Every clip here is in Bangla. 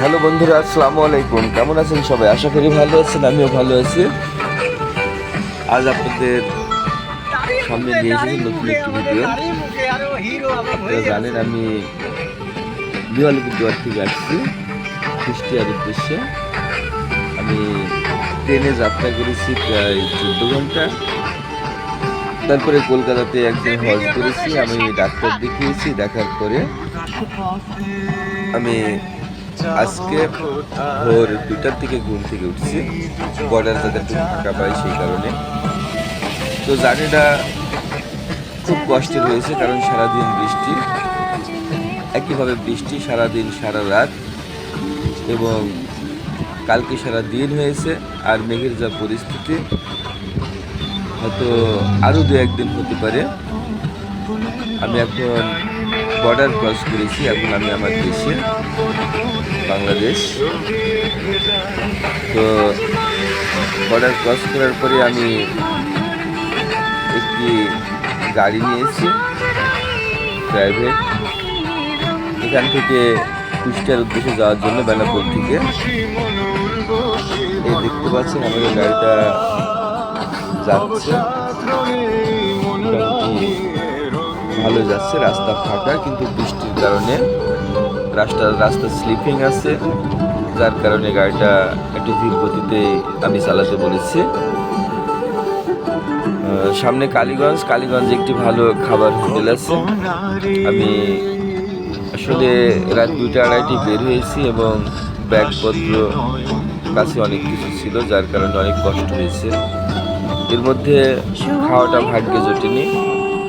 হ্যালো বন্ধুরা আসসালামু আলাইকুম। কেমন আছেন সবাই? আশা করি ভালো আছেন আমিও ভালো আছি। আজ আপনাদের সামনে নিয়ে এসেছি নতুন একটি ভিডিও আপনারা জানেন আমি বিহালিপুর থেকে আসছি। কুষ্টিয়ার উদ্দেশ্যে। আমি ট্রেনে যাত্রা করেছি প্রায় চোদ্দ ঘণ্টা। তারপরে কলকাতাতে একদিন হজ করেছি। আমি ডাক্তার দেখিয়েছি দেখার পরে আমি আজকে ভোর দুটার থেকে ঘুম থেকে উঠছি। বর্ডার একটু ফাঁকা পাই সেই কারণে। তো জার্নিটা খুব কষ্টের হয়েছে, কারণ সারাদিন বৃষ্টি, একইভাবে বৃষ্টি সারাদিন, সারা রাত, এবং কালকে সারা দিন হয়েছে, আর মেঘের যা পরিস্থিতি, হয়তো আরও দু একদিন হতে পারে। আমি এখন বর্ডার ক্রস করেছি। এখন আমি আমার দেশে, বাংলাদেশ। তো বর্ডার ক্রস করার পরে আমি একটি গাড়ি নিয়েছি প্রাইভেট এখান থেকে কুষ্টিয়ার উদ্দেশ্যে যাওয়ার জন্য বেনাপুর থেকে। এই দেখতে পাচ্ছেন আমাদের গাড়িটা যাচ্ছে। ভালো যাচ্ছে, রাস্তা ফাঁকা, কিন্তু বৃষ্টির কারণে রাস্তা রাস্তা স্লিপিং আছে, যার কারণে গাড়িটা একটু ধীর গতিতে আমি চালাতে বলেছি। সামনে কালীগঞ্জ, কালীগঞ্জে একটি ভালো খাবার হোটেল আছে। আমি আসলে রাত দুইটা, আড়াইটি বের হয়েছি এবং ব্যাগপত্র কাছে অনেক কিছু ছিল, যার কারণে অনেক কষ্ট হয়েছে। এর মধ্যে খাওয়াটা ভাগ্যে জটেনি।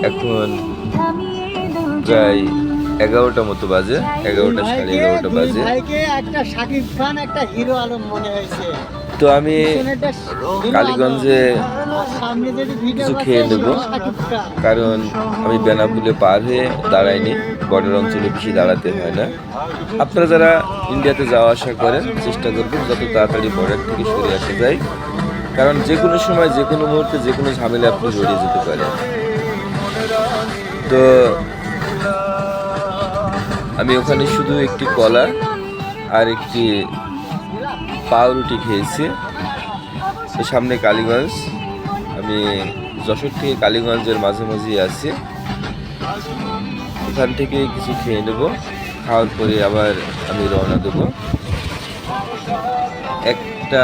এখন প্রায় এগারোটা মতো বাজে এগারোটা সাড়ে এগারোটা বাজে। একটা শাকিব খান একটা হিরো আলম মনে হয়েছে। তো আমি কালীগঞ্জে কিছু খেয়ে নেব। কারণ আমি বেনাপুলে পার হয়ে দাঁড়াইনি বর্ডার অঞ্চলে বেশি দাঁড়াতে হয় না। আপনারা যারা ইন্ডিয়াতে যাওয়া আসা করেন চেষ্টা করবেন যত তাড়াতাড়ি বর্ডার থেকে সরে আসা যায়। কারণ যে কোনো সময় যে কোনো মুহূর্তে যে কোনো ঝামেলা আপনি জড়িয়ে যেতে পারেন। তো আমি ওখানে শুধু একটি কলা আর একটি পাউরুটি খেয়েছি। সামনে কালীগঞ্জ। আমি যশোর থেকে কালীগঞ্জের মাঝামাঝি আছি। ওখান থেকে কিছু খেয়ে নেব। খাওয়ার পরে আবার আমি রওনা দেবো। একটা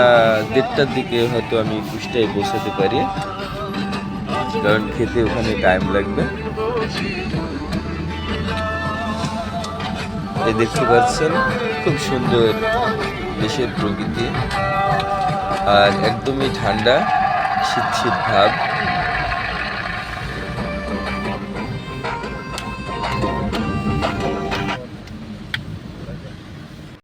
দেড়টার দিকে হয়তো আমি কুষ্টায় পৌঁছাতে পারি। কারণ খেতে ওখানে টাইম লাগবে। এই দেখতে পাচ্ছেন খুব সুন্দর দেশের প্রকৃতি। আর একদমই ঠান্ডা শীত শীত ভাব।